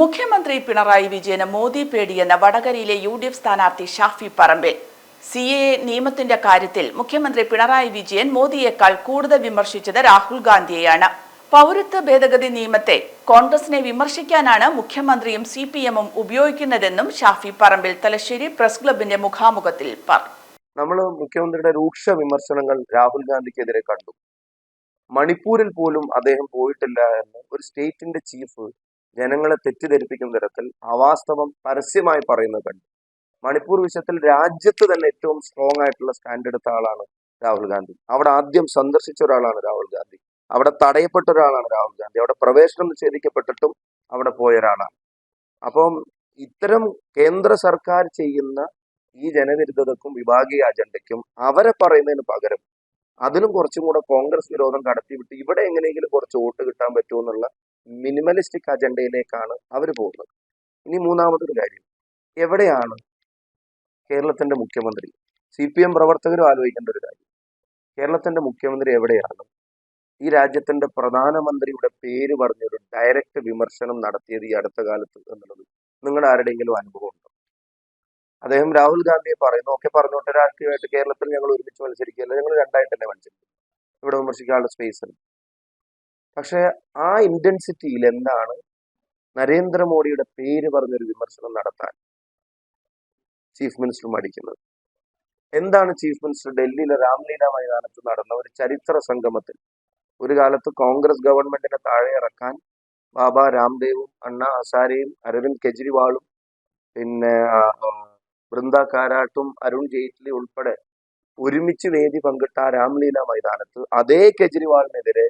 മുഖ്യമന്ത്രി പിണറായി വിജയന് മോദി പേടിയെന്ന വടകരയിലെ U D F സ്ഥാനാർത്ഥി ഷാഫി പറമ്പിൽ. സി എ നിയമത്തിന്റെ കാര്യത്തിൽ മുഖ്യമന്ത്രി പിണറായി വിജയൻ മോദിയേക്കാൾ കൂടുതൽ വിമർശിച്ചത് രാഹുൽ ഗാന്ധിയെയാണ്. പൗരത്വ ഭേദഗതി നിയമത്തെ കോൺഗ്രസിനെ വിമർശിക്കാനാണ് മുഖ്യമന്ത്രിയും സി പി എമ്മും ഉപയോഗിക്കുന്നതെന്നും ഷാഫി പറമ്പിൽ തലശ്ശേരി പ്രസ് ക്ലബിന്റെ മുഖാമുഖത്തിൽ പറഞ്ഞു നമ്മൾ മുഖ്യമന്ത്രിയുടെ രൂക്ഷ വിമർശനങ്ങൾ രാഹുൽ ഗാന്ധിക്കെതിരെ കണ്ടു. മണിപ്പൂരിൽ പോലും അദ്ദേഹം പോയിട്ടില്ല എന്ന് ഒരു സ്റ്റേറ്റിന്റെ ചീഫ് ജനങ്ങളെ തെറ്റിദ്ധരിപ്പിക്കുന്ന തരത്തിൽ അവാസ്തവം പരസ്യമായി പറയുന്നത് കണ്ടു. മണിപ്പൂർ വിഷയത്തിൽ രാജ്യത്ത് തന്നെ ഏറ്റവും സ്ട്രോങ് ആയിട്ടുള്ള സ്റ്റാൻഡ് എടുത്ത ആളാണ് രാഹുൽ ഗാന്ധി. അവിടെ ആദ്യം സന്ദർശിച്ച ഒരാളാണ് രാഹുൽ ഗാന്ധി. അവിടെ തടയപ്പെട്ട ഒരാളാണ് രാഹുൽ ഗാന്ധി. അവിടെ പ്രവേശനം നിഷേധിക്കപ്പെട്ടിട്ടും അവിടെ പോയ ഒരാളാണ്. അപ്പം ഇത്തരം കേന്ദ്ര സർക്കാർ ചെയ്യുന്ന ഈ ജനവിരുദ്ധതക്കും വിഭാഗീയ അജണ്ടയ്ക്കും അവരെ പറയുന്നതിന് പകരം അതിലും കുറച്ചും കൂടെ കോൺഗ്രസ് വിരോധം കടത്തിവിട്ട് ഇവിടെ എങ്ങനെയെങ്കിലും കുറച്ച് വോട്ട് കിട്ടാൻ പറ്റുമെന്നുള്ള മിനിമലിസ്റ്റിക് അജണ്ടയിലേക്കാണ് അവർ പോകുന്നത്. ഇനി മൂന്നാമതൊരു കാര്യം. എവിടെയാണ് കേരളത്തിന്റെ മുഖ്യമന്ത്രി? സി പി എം പ്രവർത്തകരും ആലോചിക്കേണ്ട ഒരു കാര്യം. കേരളത്തിന്റെ മുഖ്യമന്ത്രി എവിടെയാണ്? ഈ രാജ്യത്തിന്റെ പ്രധാനമന്ത്രിയുടെ പേര് പറഞ്ഞൊരു ഡയറക്റ്റ് വിമർശനം നടത്തിയത് ഈ അടുത്ത കാലത്ത് എന്നുള്ളത് നിങ്ങളുടെ ആരുടെയെങ്കിലും അനുഭവം ഉണ്ടോ അദ്ദേഹം രാഹുൽ ഗാന്ധിയെ പറയുന്നു. ഒക്കെ പറഞ്ഞോട്ടെ. രാഷ്ട്രീയമായിട്ട് കേരളത്തിൽ ഞങ്ങൾ ഒരുമിച്ച് മത്സരിക്കുകയല്ല. ഞങ്ങൾ രണ്ടായിട്ട് തന്നെ മത്സരിക്കും ഇവിടെ വിമർശിക്കാനുള്ള സ്പേസ് ഉണ്ട് പക്ഷെ ആ ഇന്റൻസിറ്റിയിൽ എന്താണ് നരേന്ദ്രമോദിയുടെ പേര് പറഞ്ഞൊരു വിമർശനം നടത്താൻ ചീഫ് മിനിസ്റ്റർ മടിക്കുന്നത്? എന്താണ് ചീഫ് മിനിസ്റ്റർ ഡൽഹിയിലെ രാംലീല മൈതാനത്ത് നടന്ന ഒരു ചരിത്ര സംഗമത്തിൽ? ഒരു കാലത്ത് കോൺഗ്രസ് ഗവൺമെന്റിനെ താഴെ ഇറക്കാൻ ബാബ രാംദേവും അണ്ണ ഹസാരെയും അരവിന്ദ് കെജ്രിവാളും പിന്നെ വൃന്ദ കാരാട്ടും അരുൺ ജെയ്റ്റ്ലി ഉൾപ്പെടെ ഒരുമിച്ച് വേദി പങ്കിട്ട രാംലീല മൈതാനത്ത് അതേ കെജ്രിവാളിനെതിരെ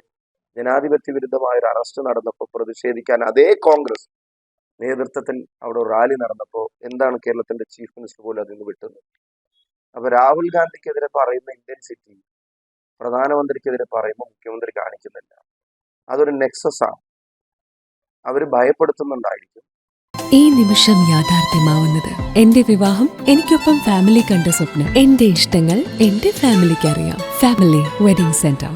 ജനാധിപത്യ വിരുദ്ധമായ ഒരു അറസ്റ്റ് നടന്നപ്പോൾ പ്രതിഷേധിക്കാൻ അതേ കോൺഗ്രസ് നേതൃത്വത്തിൽ അവിടെ ഒരു റാലി നടന്നപ്പോൾ എന്താണ് കേരളത്തിന്റെ ചീഫ് മിനിസ്റ്റർ പോലും അതിൽ നിന്ന് വിട്ടുന്നത് അപ്പൊ രാഹുൽ ഗാന്ധിക്കെതിരെ പറയുന്ന ഇന്റൻസിറ്റി പ്രധാനമന്ത്രിക്കെതിരെ പറയുമ്പോൾ മുഖ്യമന്ത്രി കാണിക്കുന്നില്ല. അതൊരു നെക്സസ് ആണ്. അവർ ഭയപ്പെടുത്തുന്നുണ്ടായിരിക്കും. ഈ നിമിഷം യാഥാർത്ഥ്യമാവുന്നത് എന്റെ വിവാഹം എനിക്കൊപ്പം ഫാമിലി കണ്ട സ്വപ്നം. എന്റെ ഇഷ്ടങ്ങൾ എന്റെ ഫാമിലിക്ക് അറിയാം. Family wedding centre